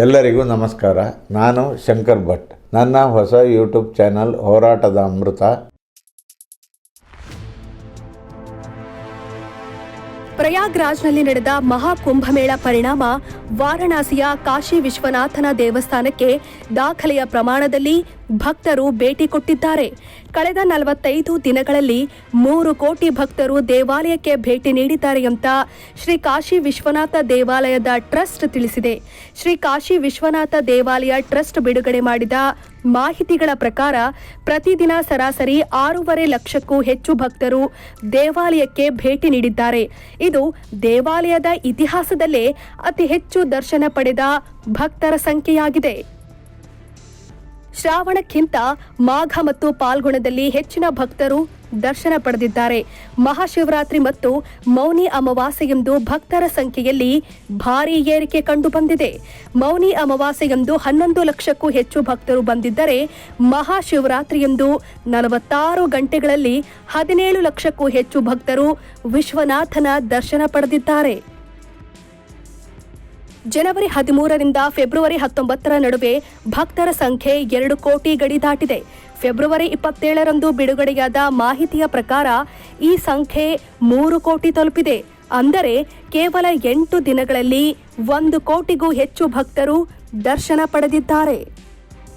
ಎಲ್ಲರಿಗೂ ನಮಸ್ಕಾರ. ನಾನು ಶಂಕರ್ ಭಟ್. ನನ್ನ ಹೊಸ ಯೂಟ್ಯೂಬ್ ಚಾನಲ್ ಹೋರಾಟದ ಅಮೃತ. ಪ್ರಯಾಗ್ರಾಜ್ನಲ್ಲಿ ನಡೆದ ಮಹಾಕುಂಭಮೇಳ ಪರಿಣಾಮ ವಾರಣಾಸಿಯ ಕಾಶಿ ವಿಶ್ವನಾಥನ ದೇವಸ್ಥಾನಕ್ಕೆ ದಾಖಲೆಯ ಪ್ರಮಾಣದಲ್ಲಿ ಭಕ್ತರು ಭೇಟಿ ಕೊಟ್ಟಿದ್ದಾರೆ. ಕಳೆದ ನಲವತ್ತೈದು ದಿನಗಳಲ್ಲಿ ಮೂರು ಕೋಟಿ ಭಕ್ತರು ದೇವಾಲಯಕ್ಕೆ ಭೇಟಿ ನೀಡಿದ್ದಾರೆ ಅಂತ ಶ್ರೀ ಕಾಶಿ ವಿಶ್ವನಾಥ ದೇವಾಲಯದ ಟ್ರಸ್ಟ್ ತಿಳಿಸಿದೆ. ಶ್ರೀ ಕಾಶಿ ವಿಶ್ವನಾಥ ದೇವಾಲಯ ಟ್ರಸ್ಟ್ ಬಿಡುಗಡೆ ಮಾಡಿದ ಮಾಹಿತಿಗಳ ಪ್ರಕಾರ ಪ್ರತಿದಿನ ಸರಾಸರಿ ಆರೂವರೆ ಲಕ್ಷಕ್ಕೂ ಹೆಚ್ಚು ಭಕ್ತರು ದೇವಾಲಯಕ್ಕೆ ಭೇಟಿ ನೀಡಿದ್ದಾರೆ. ಇದು ದೇವಾಲಯದ ಇತಿಹಾಸದಲ್ಲೇ ಅತಿ ಹೆಚ್ಚು ದರ್ಶನ ಪಡೆದ ಭಕ್ತರ ಸಂಖ್ಯೆಯಾಗಿದೆ. ಶ್ರಾವಣಕ್ಕಿಂತ ಮಾಘ ಮತ್ತು ಪಾಲ್ಗುಣದಲ್ಲಿ ಹೆಚ್ಚಿನ ಭಕ್ತರು ದರ್ಶನ ಪಡೆದಿದ್ದಾರೆ. ಮಹಾಶಿವರಾತ್ರಿ ಮತ್ತು ಮೌನಿ ಅಮಾವಾಸ್ಯೆಯೆಂದು ಭಕ್ತರ ಸಂಖ್ಯೆಯಲ್ಲಿ ಭಾರೀ ಏರಿಕೆ ಕಂಡುಬಂದಿದೆ. ಮೌನಿ ಅಮಾವಾಸ್ಯೆಯೆಂದು ಹನ್ನೊಂದು ಲಕ್ಷಕ್ಕೂ ಹೆಚ್ಚು ಭಕ್ತರು ಬಂದಿದ್ದರೆ ಮಹಾಶಿವರಾತ್ರಿಯೆಂದು ನಲವತ್ತಾರು ಗಂಟೆಗಳಲ್ಲಿ ಹದಿನೇಳು ಲಕ್ಷಕ್ಕೂ ಹೆಚ್ಚು ಭಕ್ತರು ವಿಶ್ವನಾಥನ ದರ್ಶನ ಪಡೆದಿದ್ದಾರೆ. ಜನವರಿ ಹದಿಮೂರರಿಂದ ಫೆಬ್ರವರಿ ಹತ್ತೊಂಬತ್ತರ ನಡುವೆ ಭಕ್ತರ ಸಂಖ್ಯೆ ಎರಡು ಕೋಟಿ ಗಡಿ ದಾಟಿದೆ. ಫೆಬ್ರವರಿ ಇಪ್ಪತ್ತೇಳರಂದು ಬಿಡುಗಡೆಯಾದ ಮಾಹಿತಿಯ ಪ್ರಕಾರ ಈ ಸಂಖ್ಯೆ ಮೂರು ಕೋಟಿ ತಲುಪಿದೆ. ಅಂದರೆ ಕೇವಲ ಎಂಟು ದಿನಗಳಲ್ಲಿ ಒಂದು ಕೋಟಿಗೂ ಹೆಚ್ಚು ಭಕ್ತರು ದರ್ಶನ ಪಡೆದಿದ್ದಾರೆ.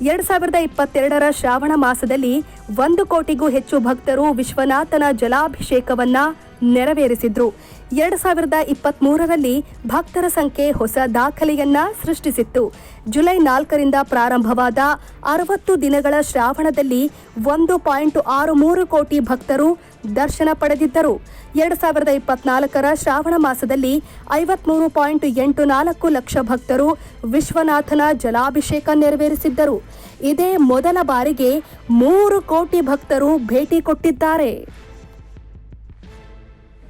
ಎರಡ್ ಸಾವಿರದ ಇಪ್ಪತ್ತೆರಡರ ಶ್ರಾವಣ ಮಾಸದಲ್ಲಿ ಒಂದು ಕೋಟಿಗೂ ಹೆಚ್ಚು ಭಕ್ತರು ವಿಶ್ವನಾಥನ ಜಲಾಭಿಷೇಕವನ್ನ ನೆರವೇರಿಸಿದ್ರು. ಎರಡ್ ಸಾವಿರದ ಇಪ್ಪತ್ತ್ ಮೂರರಲ್ಲಿ ಭಕ್ತರ ಸಂಖ್ಯೆ ಹೊಸ ದಾಖಲೆಯನ್ನ ಸೃಷ್ಟಿಸಿತ್ತು. ಜುಲೈ ನಾಲ್ಕರಿಂದ ಪ್ರಾರಂಭವಾದ ಅರವತ್ತು ದಿನಗಳ ಶ್ರಾವಣದಲ್ಲಿ ಒಂದು ಪಾಯಿಂಟ್ ಆರು ಮೂರು ಕೋಟಿ ಭಕ್ತರು ದರ್ಶನ ಪಡೆದಿದ್ದರು. ಎರಡ್ ಸಾವಿರದ ಇಪ್ಪತ್ನಾಲ್ಕರ ಶ್ರಾವಣ ಮಾಸದಲ್ಲಿ ಐವತ್ಮೂರು ಪಾಯಿಂಟ್ ಎಂಟು ನಾಲ್ಕು ಲಕ್ಷ ಭಕ್ತರು ವಿಶ್ವನಾಥನ ಜಲಾಭಿಷೇಕ ನೆರವೇರಿಸಿದ್ದರು. ಇದೇ ಮೊದಲ ಬಾರಿಗೆ ಮೂರು ಕೋಟಿ ಭಕ್ತರು ಭೇಟಿ ಕೊಟ್ಟಿದ್ದಾರೆ.